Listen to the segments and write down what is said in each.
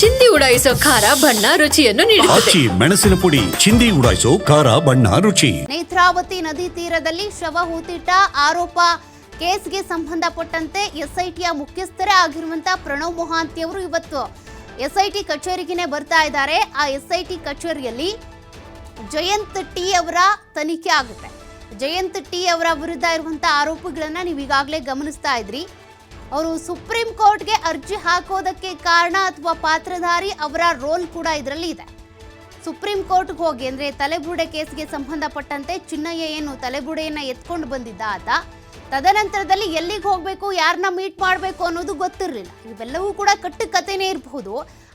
ಚಿಂದಿ ಉಡಾಯಿಸೋ ಖಾರ ಬಣ್ಣ ರುಚಿಯನ್ನು ನೀಡುತ್ತದೆ. ಆಚಿ ಮೆಣಸಿನ ಪುಡಿ ಚಿಂದಿ ಉಡಾಯಿಸೋ ಖಾರ ಬಣ್ಣ ರುಚಿ. ನೇತ್ರಾವತಿ ನದಿ ತೀರದಲ್ಲಿ ಶವ ಹೂತಿಟ್ಟ ಆರೋಪ ಕೇಸ್ಗೆ ಸಂಬಂಧಪಟ್ಟಂತೆ ಎಸ್ಐಟಿಯ ಮುಖ್ಯಸ್ಥರೇ ಆಗಿರುವಂತಹ ಪ್ರಣವ್ ಮೊಹಾಂತಿ ಅವರು ಇವತ್ತು ಎಸ್ಐಟಿ ಕಚೇರಿಗೆನೆ ಬರ್ತಾ ಇದ್ದಾರೆ. ಆ ಎಸ್ಐಟಿ ಕಚೇರಿಯಲ್ಲಿ ಜಯಂತ್ ಟಿ ಅವರ ತನಿಖೆ ಆಗುತ್ತೆ. ಜಯಂತ್ ಟಿ ಅವರ ವಿರುದ್ಧ ಇರುವಂತಹ ಆರೋಪಗಳನ್ನ ನೀವು ಈಗಾಗಲೇ ಗಮನಿಸ್ತಾ ಇದ್ರಿ. ಅವರು ಸುಪ್ರೀಂ ಕೋರ್ಟ್ಗೆ ಅರ್ಜಿ ಹಾಕೋದಕ್ಕೆ ಕಾರಣ ಅಥವಾ ಪಾತ್ರಧಾರಿ ಅವರ ರೋಲ್ ಕೂಡ ಇದರಲ್ಲಿ ಇದೆ. ಸುಪ್ರೀಂ ಕೋರ್ಟ್ಗೆ ಹೋಗಿ ಅಂದರೆ ತಲೆಬುರುಡೆ ಕೇಸ್ಗೆ ಸಂಬಂಧಪಟ್ಟಂತೆ ಚಿನ್ನಯ್ಯ ಏನು ತಲೆಬುರುಡೆಯನ್ನ ಎತ್ಕೊಂಡು ಬಂದಿದ್ದ ಆತ ತದನಂತರದಲ್ಲಿ ಎಲ್ಲಿಗೆ ಹೋಗಬೇಕು ಯಾರನ್ನ ಮೀಟ್ ಮಾಡಬೇಕು ಅನ್ನೋದು ಗೊತ್ತಿರಲಿಲ್ಲ. ಇವೆಲ್ಲವೂ ಕೂಡ ಕಟ್ಟು ಕಥೆನೇ ಇರಬಹುದು.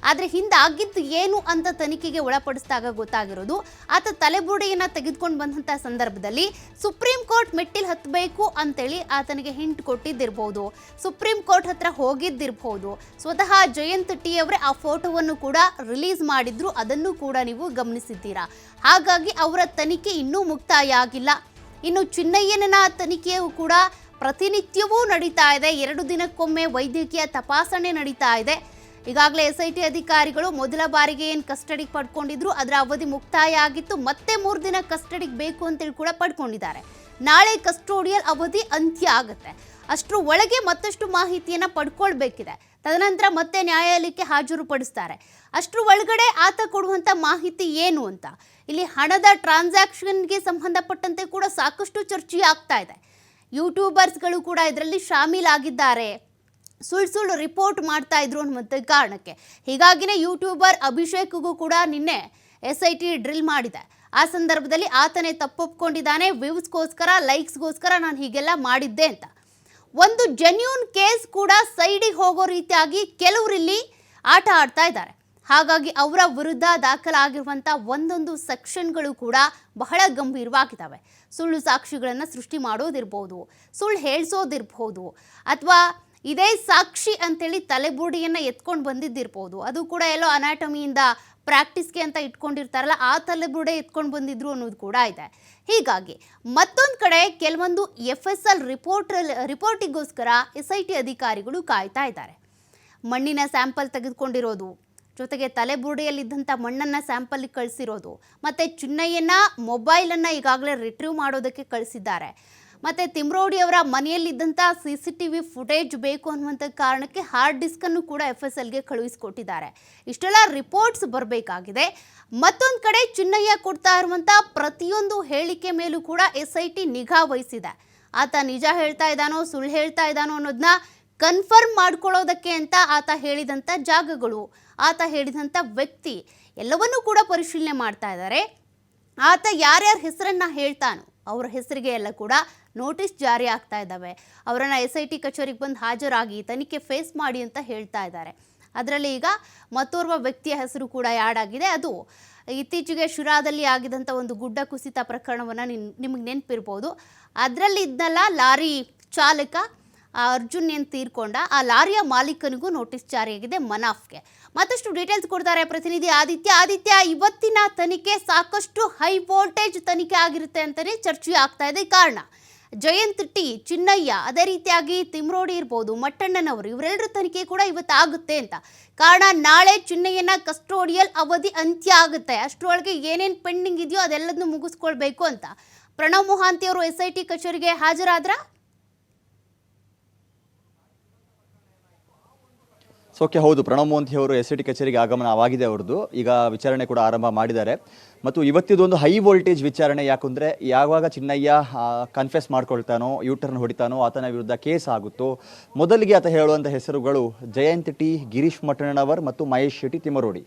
ಆದರೆ ಹಿಂದೆ ಆಗಿದ್ದು ಏನು ಅಂತ ತನಿಖೆಗೆ ಒಳಪಡಿಸಿದಾಗ ಗೊತ್ತಾಗಿರೋದು, ಆತ ತಲೆಬುರುಡೆಯನ್ನ ತೆಗೆದುಕೊಂಡು ಬಂದಂಥ ಸಂದರ್ಭದಲ್ಲಿ ಸುಪ್ರೀಂ ಕೋರ್ಟ್ ಮೆಟ್ಟಿಲು ಹತ್ತಬೇಕು ಅಂತೇಳಿ ಆತನಿಗೆ ಹಿಂಟ್ ಕೊಟ್ಟಿದ್ದಿರ್ಬೋದು. ಸುಪ್ರೀಂ ಕೋರ್ಟ್ ಹತ್ರ ಹೋಗಿದ್ದಿರ್ಬೋದು. ಸ್ವತಃ ಜಯಂತ್ ಟಿ ಅವರೇ ಆ ಫೋಟೋವನ್ನು ಕೂಡ ರಿಲೀಸ್ ಮಾಡಿದ್ರು, ಅದನ್ನು ಕೂಡ ನೀವು ಗಮನಿಸಿದ್ದೀರಾ? ಹಾಗಾಗಿ ಅವರ ತನಿಖೆ ಇನ್ನೂ ಮುಕ್ತಾಯ ಆಗಿಲ್ಲ. ಇನ್ನು ಚಿನ್ನಯ್ಯನ ತನಿಖೆಯು ಕೂಡ ಪ್ರತಿನಿತ್ಯವೂ ನಡೀತಾ ಇದೆ. ಎರಡು ದಿನಕ್ಕೊಮ್ಮೆ ವೈದ್ಯಕೀಯ ತಪಾಸಣೆ ನಡೀತಾ ಇದೆ. ಈಗಾಗಲೇ ಎಸ್ ಐ ಟಿ ಅಧಿಕಾರಿಗಳು ಮೊದಲ ಬಾರಿಗೆ ಏನು ಕಸ್ಟಡಿಗೆ ಪಡ್ಕೊಂಡಿದ್ರು, ಅದರ ಅವಧಿ ಮುಕ್ತಾಯ ಆಗಿತ್ತು. ಮತ್ತೆ ಮೂರು ದಿನ ಕಸ್ಟಡಿಗೆ ಬೇಕು ಅಂತೇಳಿ ಕೂಡ ಪಡ್ಕೊಂಡಿದ್ದಾರೆ. ನಾಳೆ ಕಸ್ಟೋಡಿಯಲ್ ಅವಧಿ ಅಂತ್ಯ ಆಗುತ್ತೆ. ಅಷ್ಟರ ಒಳಗೆ ಮತ್ತಷ್ಟು ಮಾಹಿತಿಯನ್ನು ಪಡ್ಕೊಳ್ಬೇಕಿದೆ. ತದನಂತರ ಮತ್ತೆ ನ್ಯಾಯಾಲಯಕ್ಕೆ ಹಾಜರುಪಡಿಸ್ತಾರೆ. ಅಷ್ಟರ ಒಳಗಡೆ ಆತ ಕೊಡುವಂಥ ಮಾಹಿತಿ ಏನು ಅಂತ? ಇಲ್ಲಿ ಹಣದ ಟ್ರಾನ್ಸಾಕ್ಷನ್ಗೆ ಸಂಬಂಧಪಟ್ಟಂತೆ ಕೂಡ ಸಾಕಷ್ಟು ಚರ್ಚೆ ಆಗ್ತಾ ಇದೆ. ಯೂಟ್ಯೂಬರ್ಸ್ಗಳು ಕೂಡ ಇದರಲ್ಲಿ ಶಾಮೀಲಾಗಿದ್ದಾರೆ. ಸುಳ್ಳು ಸುಳ್ಳು ರಿಪೋರ್ಟ್ ಮಾಡ್ತಾ ಇದ್ರು ಅನ್ನುವಂಥ ಕಾರಣಕ್ಕೆ. ಹೀಗಾಗಿನೇ ಯೂಟ್ಯೂಬರ್ ಅಭಿಷೇಕ್ಗೂ ಕೂಡ ನಿನ್ನೆ ಎಸ್ ಐ ಟಿ ಡ್ರಿಲ್ ಮಾಡಿದೆ. ಆ ಸಂದರ್ಭದಲ್ಲಿ ಆತನೇ ತಪ್ಪೊಪ್ಕೊಂಡಿದ್ದಾನೆ. ವ್ಯೂಸ್ಗೋಸ್ಕರ, ಲೈಕ್ಸ್ಗೋಸ್ಕರ ನಾನು ಹೀಗೆಲ್ಲ ಮಾಡಿದ್ದೆ ಅಂತ. ಒಂದು ಜೆನ್ಯೂನ್ ಕೇಸ್ ಕೂಡ ಸೈಡಿಗೆ ಹೋಗೋ ರೀತಿಯಾಗಿ ಕೆಲವರಿಲ್ಲಿ ಆಟ ಆಡ್ತಾ ಇದ್ದಾರೆ. ಹಾಗಾಗಿ ಅವರ ವಿರುದ್ಧ ದಾಖಲಾಗಿರುವಂಥ ಒಂದೊಂದು ಸೆಕ್ಷನ್ಗಳು ಕೂಡ ಬಹಳ ಗಂಭೀರವಾಗಿದ್ದಾವೆ. ಸುಳ್ಳು ಸಾಕ್ಷಿಗಳನ್ನು ಸೃಷ್ಟಿ ಮಾಡೋದಿರ್ಬೋದು, ಸುಳ್ಳು ಹೇಳಿಸೋದಿರ್ಬೋದು, ಅಥವಾ ಇದೇ ಸಾಕ್ಷಿ ಅಂತೇಳಿ ತಲೆಬೂಡಿಯನ್ನು ಎತ್ಕೊಂಡು ಬಂದಿದ್ದಿರ್ಬೋದು. ಅದು ಕೂಡ ಎಲ್ಲೋ ಅನಾಟಮಿಯಿಂದ ಪ್ರಾಕ್ಟೀಸ್ಗೆ ಅಂತ ಇಟ್ಕೊಂಡಿರ್ತಾರಲ್ಲ, ಆ ತಲೆಬುರುಡೆ ಎತ್ಕೊಂಡು ಬಂದಿದ್ರು ಅನ್ನೋದು ಕೂಡ ಇದೆ. ಹೀಗಾಗಿ ಮತ್ತೊಂದು ಕಡೆ ಕೆಲವೊಂದು ಎಫ್ ಎಸ್ ಎಲ್ ರಿಪೋರ್ಟ್ ರಿಪೋರ್ಟಿಗೋಸ್ಕರ ಎಸ್ ಐ ಟಿ ಅಧಿಕಾರಿಗಳು ಕಾಯ್ತಾ ಇದ್ದಾರೆ. ಮಣ್ಣಿನ ಸ್ಯಾಂಪಲ್ ತೆಗೆದುಕೊಂಡಿರೋದು, ಜೊತೆಗೆ ತಲೆಬುರುಡೆಯಲ್ಲಿದ್ದಂಥ ಮಣ್ಣನ್ನು ಸ್ಯಾಂಪಲ್ಗೆ ಕಳಿಸಿರೋದು, ಮತ್ತು ಚಿನ್ನಯ್ಯನ ಮೊಬೈಲನ್ನು ಈಗಾಗಲೇ ರಿಟ್ರೀವ್ ಮಾಡೋದಕ್ಕೆ ಕಳಿಸಿದ್ದಾರೆ. ಮತ್ತು ತಿಮ್ರೋಡಿ ಅವರ ಮನೆಯಲ್ಲಿದ್ದಂಥ ಸಿ ಸಿ ಫುಟೇಜ್ ಬೇಕು ಅನ್ನುವಂಥ ಕಾರಣಕ್ಕೆ ಹಾರ್ಡ್ ಡಿಸ್ಕನ್ನು ಕೂಡ ಎಫ್ ಎಸ್ ಎಲ್ಗೆ ಕಳುಹಿಸಿಕೊಟ್ಟಿದ್ದಾರೆ. ಇಷ್ಟೆಲ್ಲ ರಿಪೋರ್ಟ್ಸ್ ಬರಬೇಕಾಗಿದೆ. ಮತ್ತೊಂದು ಕಡೆ ಚಿನ್ನಯ್ಯ ಕೊಡ್ತಾ ಇರುವಂಥ ಪ್ರತಿಯೊಂದು ಹೇಳಿಕೆ ಮೇಲೂ ಕೂಡ ಎಸ್ ಐ ಟಿ ನಿಗಾ ವಹಿಸಿದೆ. ಆತ ನಿಜ ಹೇಳ್ತಾ ಇದ್ದಾನೋ, ಸುಳ್ಳು ಹೇಳ್ತಾ ಇದ್ದಾನೋ ಅನ್ನೋದನ್ನ ಕನ್ಫರ್ಮ್ ಮಾಡ್ಕೊಳ್ಳೋದಕ್ಕೆ ಅಂತ ಆತ ಹೇಳಿದಂಥ ಜಾಗಗಳು. ಆತ ಹೇಳಿದಂಥ ವ್ಯಕ್ತಿ ಎಲ್ಲವನ್ನೂ ಕೂಡ ಪರಿಶೀಲನೆ ಮಾಡ್ತಾ ಇದ್ದಾರೆ. ಆತ ಯಾರ್ಯಾರ ಹೆಸರನ್ನ ಹೇಳ್ತಾನೋ, ಅವರ ಹೆಸರಿಗೆ ಎಲ್ಲ ಕೂಡ ನೋಟಿಸ್ ಜಾರಿ ಆಗ್ತಾ ಇದ್ದಾವೆ. ಅವರನ್ನು ಎಸ್ ಐ ಟಿ ಕಚೇರಿಗೆ ಬಂದು ಹಾಜರಾಗಿ ತನಿಖೆ ಫೇಸ್ ಮಾಡಿ ಅಂತ ಹೇಳ್ತಾ ಇದ್ದಾರೆ. ಅದರಲ್ಲಿ ಈಗ ಮತ್ತೋರ್ವ ವ್ಯಕ್ತಿಯ ಹೆಸರು ಕೂಡ ಯಾಡ್ ಆಗಿದೆ. ಅದು ಇತ್ತೀಚೆಗೆ ಶುರಾದಲ್ಲಿ ಆಗಿದಂಥ ಒಂದು ಗುಡ್ಡ ಕುಸಿತ ಪ್ರಕರಣವನ್ನು ನಿನ್ ನಿಮಗೆ ನೆನಪಿರ್ಬೋದು. ಅದರಲ್ಲಿ ಇದ್ದಲ್ಲ ಲಾರಿ ಚಾಲಕ ಅರ್ಜುನ್ ಏನು ತೀರ್ಕೊಂಡ. ಆ ಲಾರಿಯ ಮಾಲೀಕನಿಗೂ ನೋಟಿಸ್ ಜಾರಿಯಾಗಿದೆ ಮನಾಫ್ಗೆ. ಮತ್ತಷ್ಟು ಡೀಟೇಲ್ಸ್ ಕೊಡ್ತಾರೆ ಪ್ರತಿನಿಧಿ ಆದಿತ್ಯ. ಆದಿತ್ಯ, ಇವತ್ತಿನ ತನಿಖೆ ಸಾಕಷ್ಟು ಹೈ ವೋಲ್ಟೇಜ್ ತನಿಖೆ ಆಗಿರುತ್ತೆ ಅಂತಲೇ ಚರ್ಚೆ ಆಗ್ತಾ ಇದೆ. ಕಾರಣ ಜಯಂತ್ ಟಿ, ಚಿನ್ನಯ್ಯ ಅದೇ ರೀತಿಯಾಗಿ ತಿಮ್ರೋಡಿ ಇರ್ಬೋದು, ಮಟ್ಟಣ್ಣನವರು ಇವರೆಲ್ಲರ ತನಿಖೆ ಕೂಡ ಇವತ್ತಾಗುತ್ತೆ ಅಂತ. ಕಾರಣ, ನಾಳೆ ಚಿನ್ನಯ್ಯನ ಕಸ್ಟೋಡಿಯಲ್ ಅವಧಿ ಅಂತ್ಯ ಆಗುತ್ತೆ. ಅಷ್ಟರೊಳಗೆ ಏನೇನು ಪೆಂಡಿಂಗ್ ಇದೆಯೋ ಅದೆಲ್ಲದನ್ನು ಮುಗಿಸ್ಕೊಳ್ಬೇಕು ಅಂತ. ಪ್ರಣವ್ ಮೊಹಾಂತಿ ಅವರು ಎಸ್ ಐ ಟಿ ಕಚೇರಿಗೆ ಹಾಜರಾದ್ರ? ಸೊ ಓಕೆ ಹೌದು. ಪ್ರಣವ್ ಮೋಹಂತಿ ಅವರು ಎಸ್ ಟಿ ಕಚೇರಿಗೆ ಆಗಮನವಾಗಿದೆ ಅವ್ರದ್ದು. ಈಗ ವಿಚಾರಣೆ ಕೂಡ ಆರಂಭ ಮಾಡಿದ್ದಾರೆ. ಮತ್ತು ಇವತ್ತಿದೊಂದು ಹೈ ವೋಲ್ಟೇಜ್ ವಿಚಾರಣೆ ಯಾಕಂದರೆ ಯಾವಾಗ ಚಿನ್ನಯ್ಯ ಕನ್ಫೆಸ್ ಮಾಡ್ಕೊಳ್ತಾನೋ ಯೂಟರ್ನ್ ಹೊಡಿತಾನೋ ಆತನ ವಿರುದ್ಧ ಕೇಸ್ ಆಗುತ್ತೋ, ಮೊದಲಿಗೆ ಆತ ಹೇಳುವಂಥ ಹೆಸರುಗಳು ಜಯಂತ್ ಟಿ, ಗಿರೀಶ್ ಮಠಣ್ಣನವರ್ ಮತ್ತು ಮಹೇಶ್ ಶೆಟ್ಟಿ ತಿಮರೋಡಿ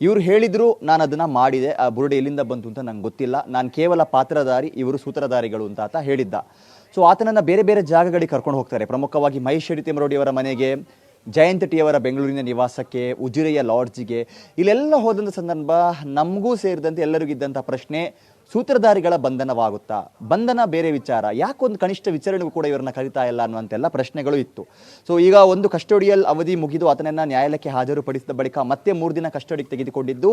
ಇವರು ಹೇಳಿದ್ರು, ನಾನು ಅದನ್ನು ಮಾಡಿದೆ. ಆ ಬುರುಡೆ ಎಲ್ಲಿಂದ ಬಂತು ಅಂತ ನಂಗೆ ಗೊತ್ತಿಲ್ಲ. ನಾನು ಕೇವಲ ಪಾತ್ರಧಾರಿ, ಇವರು ಸೂತ್ರಧಾರಿಗಳು ಅಂತ ಆತ ಹೇಳಿದ್ದ. ಸೊ ಆತನನ್ನು ಬೇರೆ ಬೇರೆ ಜಾಗಗಳಿಗೆ ಕರ್ಕೊಂಡು ಹೋಗ್ತಾರೆ. ಪ್ರಮುಖವಾಗಿ ಮಹೇಶ್ ಶೆಟ್ಟಿ ತಿಮರೋಡಿ ಅವರ ಮನೆಗೆ ಜಯಂತ್ ಟಿ ಅವರ ಬೆಂಗಳೂರಿನ ನಿವಾಸಕ್ಕೆ, ಉಜಿರೆಯ ಲಾಡ್ಜಿಗೆ, ಇಲ್ಲೆಲ್ಲ ಹೋದಂಥ ಸಂದರ್ಭ ನಮಗೂ ಸೇರಿದಂತೆ ಎಲ್ಲರಿಗೂ ಇದ್ದಂಥ ಪ್ರಶ್ನೆ. ಸೂತ್ರಧಾರಿಗಳ ಬಂಧನವಾಗುತ್ತಾ? ಬಂಧನ ಬೇರೆ ವಿಚಾರ. ಯಾಕೊಂದು ಕನಿಷ್ಠ ವಿಚಾರಣೆಗೂ ಕೂಡ ಇವರನ್ನ ಕರಿತಾ ಇಲ್ಲ ಅನ್ನುವಂತೆಲ್ಲ ಪ್ರಶ್ನೆಗಳು ಇತ್ತು. ಸೊ ಈಗ ಒಂದು ಕಸ್ಟೋಡಿಯಲ್ ಅವಧಿ ಮುಗಿದು ಆತನನ್ನ ನ್ಯಾಯಾಲಯಕ್ಕೆ ಹಾಜರುಪಡಿಸಿದ ಬಳಿಕ ಮತ್ತೆ ಮೂರು ದಿನ ಕಸ್ಟಡಿಗೆ ತೆಗೆದುಕೊಂಡಿದ್ದು,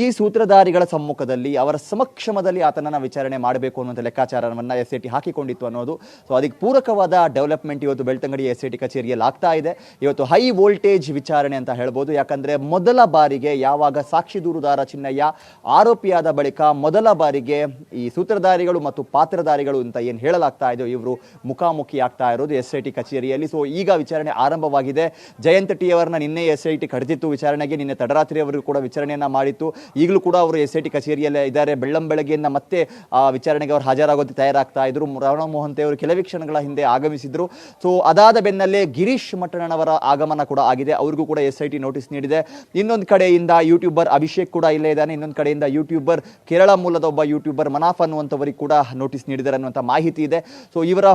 ಈ ಸೂತ್ರಧಾರಿಗಳ ಸಮ್ಮುಖದಲ್ಲಿ ಅವರ ಸಮಕ್ಷಮದಲ್ಲಿ ಆತನನ್ನ ವಿಚಾರಣೆ ಮಾಡಬೇಕು ಅನ್ನುವಂಥ ಲೆಕ್ಕಾಚಾರವನ್ನು ಎಸ್ ಐ ಟಿ ಹಾಕಿಕೊಂಡಿತ್ತು ಅನ್ನೋದು. ಸೊ ಅದಕ್ಕೆ ಪೂರಕವಾದ ಡೆವಲಪ್ಮೆಂಟ್ ಇವತ್ತು ಬೆಳ್ತಂಗಡಿ ಎಸ್ ಐ ಟಿ ಕಚೇರಿಯಲ್ಲಿ ಆಗ್ತಾ ಇದೆ. ಇವತ್ತು ಹೈ ವೋಲ್ಟೇಜ್ ವಿಚಾರಣೆ ಅಂತ ಹೇಳ್ಬೋದು. ಯಾಕಂದರೆ ಮೊದಲ ಬಾರಿಗೆ ಯಾವಾಗ ಸಾಕ್ಷಿ ದೂರುದಾರ ಚಿನ್ನಯ್ಯ ಆರೋಪಿಯಾದ ಬಳಿಕ ಮೊದಲ ಬಾರಿಗೆ ಈ ಸೂತ್ರಧಾರಿಗಳು ಮತ್ತು ಪಾತ್ರಧಾರಿಗಳು ಅಂತ ಏನು ಹೇಳಲಾಗ್ತಾ ಇದೆಯೋ ಇವರು ಮುಖಾಮುಖಿ ಆಗ್ತಾ ಇರೋದು ಎಸ್ ಐ ಟಿ ಕಚೇರಿಯಲ್ಲಿ. ಸೊ ಈಗ ವಿಚಾರಣೆ ಆರಂಭವಾಗಿದೆ. ಜಯಂತ್ ಟಿ ಅವರನ್ನ ನಿನ್ನೆ ಎಸ್ ಐ ಟಿ ಕರೆದಿತ್ತು ವಿಚಾರಣೆಗೆ. ನಿನ್ನೆ ತಡರಾತ್ರಿ ಅವರಿಗೂ ಕೂಡ ವಿಚಾರಣೆಯನ್ನು ಮಾಡಿತ್ತು. ಈಗಲೂ ಕೂಡ ಅವರು ಎಸ್ ಐ ಟಿ ಕಚೇರಿಯಲ್ಲೇ ಇದ್ದಾರೆ. ಬೆಳ್ಳಂಬೆಳಗ್ಗೆಯಿಂದ ಮತ್ತೆ, ಆ, ವಿಚಾರಣೆಗೆ ಅವರು ಹಾಜರಾಗೋದು ತಯಾರಾಗ್ತಾ ಇದ್ರು. ರಾವಣ ಮೋಹಂತೆ ಅವರು ಕೆಲವೇ ಕ್ಷಣಗಳ ಹಿಂದೆ ಆಗಮಿಸಿದ್ರು. ಸೊ ಅದಾದ ಬೆನ್ನಲ್ಲೇ ಗಿರೀಶ್ ಮಟ್ಟಣ್ಣನವರ ಆಗಮನ ಕೂಡ ಆಗಿದೆ. ಅವರಿಗೂ ಕೂಡ ಎಸ್ ಐ ಟಿ ನೋಟಿಸ್ ನೀಡಿದೆ. ಇನ್ನೊಂದು ಕಡೆಯಿಂದ ಯೂಟ್ಯೂಬರ್ ಅಭಿಷೇಕ್ ಕೂಡ ಇಲ್ಲೇ ಇದ್ದಾನೆ. ಇನ್ನೊಂದು ಕಡೆಯಿಂದ ಯೂಟ್ಯೂಬರ್ ಕೇರಳ ಮೂಲದ ಒಬ್ಬ ಯೂಟ್ಯೂಬರ್ ಮನಾಫ್ ಅನ್ನುವಂಥವರಿಗೆ ಕೂಡ ನೋಟಿಸ್ ನೀಡಿದ್ದಾರೆ ಅನ್ನುವಂಥ ಮಾಹಿತಿ ಇದೆ. ಸೊ ಇವರ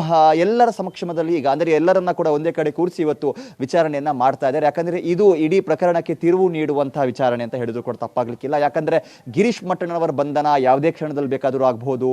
ಎಲ್ಲರ ಸಮಕ್ಷಮದಲ್ಲಿ ಈಗ, ಅಂದರೆ ಎಲ್ಲರನ್ನ ಕೂಡ ಒಂದೇ ಕಡೆ ಕೂರಿಸಿ ಇವತ್ತು ವಿಚಾರಣೆಯನ್ನು ಮಾಡ್ತಾ ಇದ್ದಾರೆ. ಯಾಕಂದರೆ ಇದು ಇಡೀ ಪ್ರಕರಣಕ್ಕೆ ತಿರುವು ನೀಡುವಂಥ ವಿಚಾರಣೆ ಅಂತ ಹೇಳಿದ್ರು ಕೂಡ ತಪ್ಪಾಗಲಿಕ್ಕಿಲ್ಲ. ಯಾಕಂದರೆ ಗಿರೀಶ್ ಮಟ್ಟಣ್ಣನವರ ಬಂಧನ ಯಾವುದೇ ಕ್ಷಣದಲ್ಲಿ ಬೇಕಾದರೂ ಆಗಬಹುದು.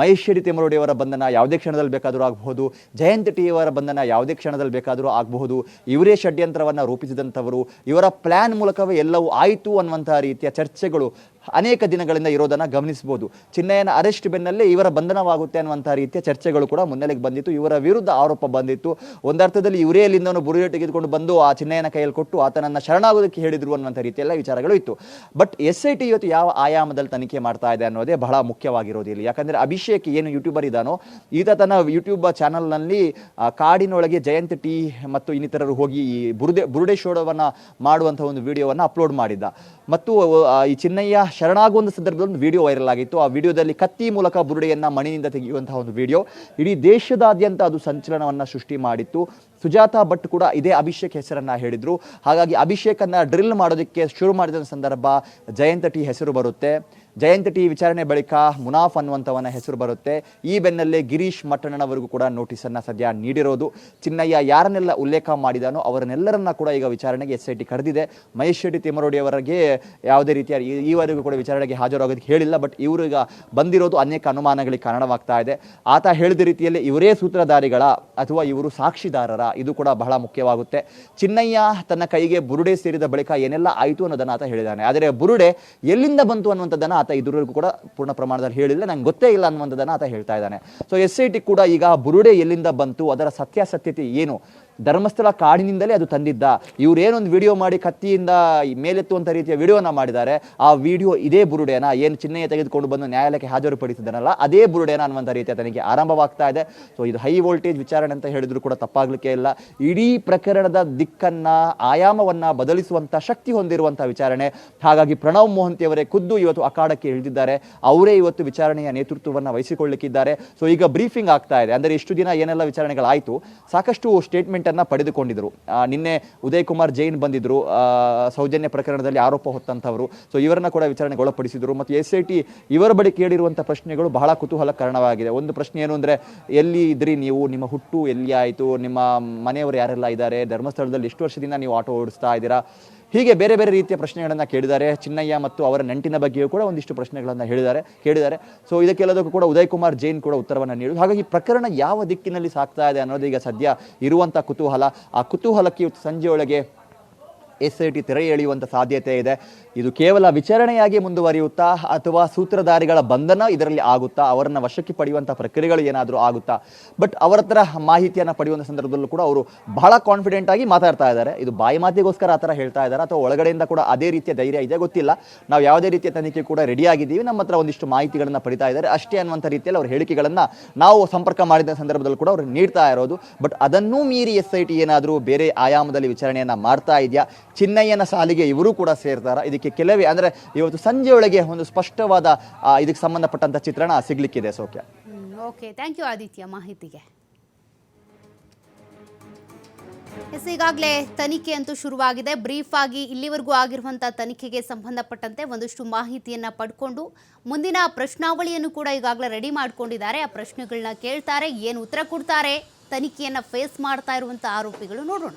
ಮಹೇಶ್ವರಿ ತಿಮರೋಡಿಯವರ ಬಂಧನ ಯಾವುದೇ ಕ್ಷಣದಲ್ಲಿ ಬೇಕಾದರೂ ಆಗಬಹುದು. ಜಯಂತ್ ಟಿಯವರ ಬಂಧನ ಯಾವುದೇ ಕ್ಷಣದಲ್ಲಿ ಬೇಕಾದರೂ ಆಗಬಹುದು. ಇವರೇ ಷಡ್ಯಂತ್ರವನ್ನು ರೂಪಿಸಿದಂಥವರು, ಇವರ ಪ್ಲ್ಯಾನ್ ಮೂಲಕವೇ ಎಲ್ಲವೂ ಆಯಿತು ಅನ್ನುವಂತಹ ರೀತಿಯ ಚರ್ಚೆಗಳು ಅನೇಕ ದಿನಗಳಿಂದ ಇರೋದನ್ನು ಗಮನಿಸಬಹುದು. ಚಿನ್ನಯ್ಯನ ಅರೆಸ್ಟ್ ಬೆನ್ನಲ್ಲೇ ಇವರ ಬಂಧನವಾಗುತ್ತೆ ಅನ್ನುವಂಥ ರೀತಿಯ ಚರ್ಚೆಗಳು ಕೂಡ ಮುನ್ನೆಲೆಗೆ ಬಂದಿತ್ತು. ಇವರ ವಿರುದ್ಧ ಆರೋಪ ಬಂದಿತ್ತು. ಒಂದರ್ಥದಲ್ಲಿ ಇವರೇ ಅಲ್ಲಿಂದವನು ಬುರುಡೆ ತೆಗೆದುಕೊಂಡು ಬಂದು ಆ ಚಿನ್ನಯ್ಯನ ಕೈಯಲ್ಲಿ ಕೊಟ್ಟು ಆತನನ್ನ ಶರಣಾಗೋದಕ್ಕೆ ಹೇಳಿದ್ರು ಅನ್ನುವಂಥ ರೀತಿಯೆಲ್ಲ ವಿಚಾರಗಳು ಇತ್ತು. ಬಟ್ ಎಸ್ ಐ ಟಿ ಇವತ್ತು ಯಾವ ಆಯಾಮದಲ್ಲಿ ತನಿಖೆ ಮಾಡ್ತಾ ಇದೆ ಅನ್ನೋದೇ ಬಹಳ ಮುಖ್ಯವಾಗಿರೋದಿಲ್ಲ ಯಾಕಂದರೆ ಅಭಿಷೇಕ್ ಏನು ಯೂಟ್ಯೂಬರ್ ಇದ್ದಾನೋ, ಈತ ತನ್ನ ಯೂಟ್ಯೂಬ್ ಚಾನಲ್ನಲ್ಲಿ ಕಾಡಿನೊಳಗೆ ಜಯಂತ್ ಟಿ ಮತ್ತು ಇನ್ನಿತರರು ಹೋಗಿ ಈ ಬುರುಡೆ ಬುರುಡೆ ಶೋಡವನ್ನ ಮಾಡುವಂಥ ಒಂದು ವಿಡಿಯೋವನ್ನು ಅಪ್ಲೋಡ್ ಮಾಡಿದ್ದ. ಮತ್ತು ಈ ಚಿನ್ನಯ್ಯ ಶರಣಾಗುವಂತ ಸಂದರ್ಭದಲ್ಲಿ ಒಂದು ವಿಡಿಯೋ ವೈರಲ್ ಆಗಿತ್ತು. ಆ ವಿಡಿಯೋದಲ್ಲಿ ಕತ್ತಿ ಮೂಲಕ ಬುರುಡೆಯನ್ನು ಮಣಿನಿಂದ ತೆಗೆಯುವಂತಹ ಒಂದು ವಿಡಿಯೋ ಇಡೀ ದೇಶದಾದ್ಯಂತ ಅದು ಸಂಚಲನವನ್ನು ಸೃಷ್ಟಿ ಮಾಡಿತ್ತು. ಸುಜಾತಾ ಭಟ್ ಕೂಡ ಇದೇ ಅಭಿಷೇಕ್ ಹೆಸರನ್ನು ಹೇಳಿದರು. ಹಾಗಾಗಿ ಅಭಿಷೇಕನ್ನು ಡ್ರಿಲ್ ಮಾಡೋದಕ್ಕೆ ಶುರು ಮಾಡಿದ ಸಂದರ್ಭ ಜಯಂತ ಟಿ ಹೆಸರು ಬರುತ್ತೆ. ಜಯಂತ್ ಟಿ ವಿಚಾರಣೆ ಬಳಿಕ ಮುನಾಫ್ ಅನ್ನುವಂಥವನ ಹೆಸರು ಬರುತ್ತೆ. ಈ ಬೆನ್ನಲ್ಲೇ ಗಿರೀಶ್ ಮಟ್ಟಣ್ಣನವರಿಗೂ ಕೂಡ ನೋಟಿಸನ್ನು ಸದ್ಯ ನೀಡಿರೋದು. ಚಿನ್ನಯ್ಯ ಯಾರನ್ನೆಲ್ಲ ಉಲ್ಲೇಖ ಮಾಡಿದಾನೋ ಅವರನ್ನೆಲ್ಲರನ್ನ ಕೂಡ ಈಗ ವಿಚಾರಣೆಗೆ ಎಸ್ ಕರೆದಿದೆ. ಮಹೇಶ್ ಶೆಟ್ಟಿ ತಿಮ್ಮರೋಡಿ ಅವರಿಗೆ ಯಾವುದೇ ರೀತಿಯ ಈವರೆಗೂ ಕೂಡ ವಿಚಾರಣೆಗೆ ಹಾಜರಾಗೋದಕ್ಕೆ ಹೇಳಿಲ್ಲ, ಬಟ್ ಇವರು ಈಗ ಬಂದಿರೋದು ಅನೇಕ ಅನುಮಾನಗಳಿಗೆ ಕಾರಣವಾಗ್ತಾ ಇದೆ. ಆತ ಹೇಳಿದ ರೀತಿಯಲ್ಲಿ ಇವರೇ ಸೂತ್ರಧಾರಿಗಳ ಅಥವಾ ಇವರು ಸಾಕ್ಷಿದಾರರ ಇದು ಕೂಡ ಬಹಳ ಮುಖ್ಯವಾಗುತ್ತೆ. ಚಿನ್ನಯ್ಯ ತನ್ನ ಕೈಗೆ ಬುರುಡೆ ಸೇರಿದ ಬಳಿಕ ಏನೆಲ್ಲ ಆಯಿತು ಅನ್ನೋದನ್ನು ಆತ ಹೇಳಿದ್ದಾನೆ ಆದರೆ ಬುರುಡೆ ಎಲ್ಲಿಂದ ಬಂತು ಅನ್ನುವಂಥದ್ದನ್ನ ಆತ ಇದುವರೆಗೂ ಕೂಡ ಪೂರ್ಣ ಪ್ರಮಾಣದಲ್ಲಿ ಹೇಳಿಲ್ಲ. ನಂಗೆ ಗೊತ್ತೇ ಇಲ್ಲ ಅನ್ನುವಂಥದ್ದನ್ನು ಆತ ಹೇಳ್ತಾ ಇದ್ದಾನೆ. ಸೊ ಎಸ್ ಐ ಟಿ ಕೂಡ ಈಗ ಬುರುಡೆ ಎಲ್ಲಿಂದ ಬಂತು, ಅದರ ಸತ್ಯಾಸತ್ಯತೆ ಏನು? ಧರ್ಮಸ್ಥಳ ಕಾಡಿನಿಂದಲೇ ಅದು ತಂದಿದ್ದ. ಇವ್ರೇನೊಂದು ವಿಡಿಯೋ ಮಾಡಿ ಕತ್ತಿಯಿಂದ ಮೇಲೆತ್ತುವಂಥ ರೀತಿಯ ವಿಡಿಯೋನ ಮಾಡಿದ್ದಾರೆ. ಆ ವಿಡಿಯೋ ಇದೇ ಬುರುಡೆನ, ಏನು ಚಿಹ್ನೆಯ ತೆಗೆದುಕೊಂಡು ಬಂದು ನ್ಯಾಯಾಲಯಕ್ಕೆ ಹಾಜರುಪಡಿಸಿದನಲ್ಲ, ಅದೇ ಬುರುಡೆನ ಅನ್ನುವಂಥ ರೀತಿಯ ತನಿಖೆ ಆರಂಭವಾಗ್ತಾ ಇದೆ. ಸೊ ಇದು ಹೈ ವೋಲ್ಟೇಜ್ ವಿಚಾರಣೆ ಅಂತ ಹೇಳಿದ್ರು ಕೂಡ ತಪ್ಪಾಗಲಿಕ್ಕೆ ಇಲ್ಲ. ಇಡೀ ಪ್ರಕರಣದ ದಿಕ್ಕನ್ನ, ಆಯಾಮವನ್ನ ಬದಲಿಸುವಂತ ಶಕ್ತಿ ಹೊಂದಿರುವಂಥ ವಿಚಾರಣೆ. ಹಾಗಾಗಿ ಪ್ರಣವ್ ಮೋಹಂತಿಯವರೇ ಖುದ್ದು ಇವತ್ತು ಅಖಾಡಕ್ಕೆ ಇಳಿದಿದ್ದಾರೆ. ಅವರೇ ಇವತ್ತು ವಿಚಾರಣೆಯ ನೇತೃತ್ವವನ್ನು ವಹಿಸಿಕೊಳ್ಳಲಿಕ್ಕಿದ್ದಾರೆ ಸೊ ಈಗ ಬ್ರೀಫಿಂಗ್ ಆಗ್ತಾ ಇದೆ. ಅಂದರೆ ಇಷ್ಟು ದಿನ ಏನೆಲ್ಲ ವಿಚಾರಣೆಗಳಾಯಿತು, ಸಾಕಷ್ಟು ಸ್ಟೇಟ್ಮೆಂಟ್ ಅನ್ನ ಪಡೆದುಕೊಂಡಿದ್ದರು. ನಿನ್ನೆ ಉದಯ್ ಕುಮಾರ್ ಜೈನ್ ಬಂದಿದ್ದರು ಸೌಜನ್ಯ ಪ್ರಕರಣದಲ್ಲಿ ಆರೋಪ ಹೊತ್ತಂಥವರು. ಸೊ ಇವರನ್ನ ಕೂಡ ವಿಚಾರಣೆಗೆ ಒಳಪಡಿಸಿದರು ಮತ್ತು ಎಸ್ ಐ ಟಿ ಇವರ ಬಳಿ ಕೇಳಿರುವಂಥ ಪ್ರಶ್ನೆಗಳು ಬಹಳ ಕುತೂಹಲ ಕಾರಣವಾಗಿದೆ. ಒಂದು ಪ್ರಶ್ನೆ ಏನು ಅಂದರೆ, ಎಲ್ಲಿ ಇದ್ರಿ ನೀವು? ನಿಮ್ಮ ಹುಟ್ಟು ಎಲ್ಲಿ ಆಯಿತು? ನಿಮ್ಮ ಮನೆಯವರು ಯಾರೆಲ್ಲ ಇದ್ದಾರೆ? ಧರ್ಮಸ್ಥಳದಲ್ಲಿ ಎಷ್ಟು ವರ್ಷದಿಂದ ನೀವು ಆಟೋ ಓಡಿಸ್ತಾ ಇದ್ದೀರಾ? ಹೀಗೆ ಬೇರೆ ಬೇರೆ ರೀತಿಯ ಪ್ರಶ್ನೆಗಳನ್ನು ಕೇಳಿದ್ದಾರೆ. ಚಿನ್ನಯ್ಯ ಮತ್ತು ಅವರ ನಂಟಿನ ಬಗ್ಗೆಯೂ ಕೂಡ ಒಂದಿಷ್ಟು ಪ್ರಶ್ನೆಗಳನ್ನು ಹೇಳಿದ್ದಾರೆ, ಕೇಳಿದ್ದಾರೆ. ಸೊ ಇದಕ್ಕೆಲ್ಲದಕ್ಕೂ ಕೂಡ ಉದಯ್ ಕುಮಾರ್ ಜೈನ್ ಕೂಡ ಉತ್ತರವನ್ನು ನೀಡಿದ್ರು. ಹಾಗಾಗಿ ಪ್ರಕರಣ ಯಾವ ದಿಕ್ಕಿನಲ್ಲಿ ಸಾಗ್ತಾ ಇದೆ ಅನ್ನೋದು ಈಗ ಸದ್ಯ ಇರುವಂಥ ಕುತೂಹಲ. ಆ ಕುತೂಹಲಕ್ಕೆ ಸಂಜೆಯೊಳಗೆ ಎಸ್ ಐ ಟಿ ತೆರೆ ಎಳೆಯುವಂಥ ಸಾಧ್ಯತೆ ಇದೆ. ಇದು ಕೇವಲ ವಿಚಾರಣೆಯಾಗಿ ಮುಂದುವರಿಯುತ್ತಾ ಅಥವಾ ಸೂತ್ರಧಾರಿಗಳ ಬಂಧನ ಇದರಲ್ಲಿ ಆಗುತ್ತಾ, ಅವರನ್ನ ವಶಕ್ಕೆ ಪಡೆಯುವಂಥ ಪ್ರಕ್ರಿಯೆಗಳು ಏನಾದರೂ ಆಗುತ್ತಾ? ಬಟ್ ಅವರ ಹತ್ರ ಮಾಹಿತಿಯನ್ನು ಪಡೆಯುವಂಥ ಸಂದರ್ಭದಲ್ಲೂ ಕೂಡ ಅವರು ಬಹಳ ಕಾನ್ಫಿಡೆಂಟ್ ಆಗಿ ಮಾತಾಡ್ತಾ ಇದ್ದಾರೆ. ಇದು ಬಾಯಿ ಮಾತಿಗೋಸ್ಕರ ಆ ಥರ ಹೇಳ್ತಾ ಇದ್ದಾರೆ ಅಥವಾ ಒಳಗಡೆಯಿಂದ ಕೂಡ ಅದೇ ರೀತಿಯ ಧೈರ್ಯ ಇದೆ ಗೊತ್ತಿಲ್ಲ. ನಾವು ಯಾವುದೇ ರೀತಿಯ ತನಿಖೆ ಕೂಡ ರೆಡಿ ಆಗಿದ್ದೀವಿ. ನಮ್ಮ ಹತ್ರ ಒಂದಿಷ್ಟು ಮಾಹಿತಿಗಳನ್ನು ಪಡಿತಾ ಇದ್ದಾರೆ. ಅಷ್ಟೇ ಅನ್ನುವಂಥ ರೀತಿಯಲ್ಲಿ ಅವ್ರ ಹೇಳಿಕೆಗಳನ್ನು ನಾವು ಸಂಪರ್ಕ ಮಾಡಿದ ಸಂದರ್ಭದಲ್ಲಿ ಕೂಡ ಅವರು ನೀಡ್ತಾ ಇರೋದು. ಬಟ್ ಅದನ್ನೂ ಮೀರಿ ಎಸ್ ಐ ಏನಾದರೂ ಬೇರೆ ಆಯಾಮದಲ್ಲಿ ವಿಚಾರಣೆಯನ್ನು ಮಾಡ್ತಾ ಇದೆಯಾ? ಚಿನ್ನಯ್ಯನ ಸಾಲಿಗೆ ಇವರು ಕೂಡ ಸೇರ್ತಾರ? ಇದಕ್ಕೆ ಕೆಲವೇ, ಅಂದರೆ ಇವತ್ತು ಸಂಜೆಯೊಳಗೆ ಒಂದು ಸ್ಪಷ್ಟವಾದ ಇದಕ್ಕೆ ಸಂಬಂಧಪಟ್ಟಂಥ ಚಿತ್ರಣ ಸಿಗಲಿಕ್ಕಿದೆ, ಸೌಖ್ಯ. ಓಕೆ. ಥ್ಯಾಂಕ್ ಯು ಆದಿತ್ಯ, ಮಾಹಿತಿಗೆ. ಎಸ್ ಈಗಾಗಲೇ ತನಿಖೆ ಅಂತೂ ಶುರುವಾಗಿದೆ. ಬ್ರೀಫ್ ಆಗಿ ಇಲ್ಲಿವರೆಗೂ ಆಗಿರುವಂಥ ತನಿಖೆಗೆ ಸಂಬಂಧಪಟ್ಟಂತೆ ಒಂದಷ್ಟು ಮಾಹಿತಿಯನ್ನು ಪಡ್ಕೊಂಡು, ಮುಂದಿನ ಪ್ರಶ್ನಾವಳಿಯನ್ನು ಕೂಡ ಈಗಾಗಲೇ ರೆಡಿ ಮಾಡ್ಕೊಂಡಿದ್ದಾರೆ. ಆ ಪ್ರಶ್ನೆಗಳನ್ನ ಕೇಳ್ತಾರೆ, ಏನು ಉತ್ತರ ಕೊಡ್ತಾರೆ, ತನಿಖೆಯನ್ನು ಫೇಸ್ ಮಾಡ್ತಾ ಇರುವಂಥ ಆರೋಪಿಗಳು ನೋಡೋಣ.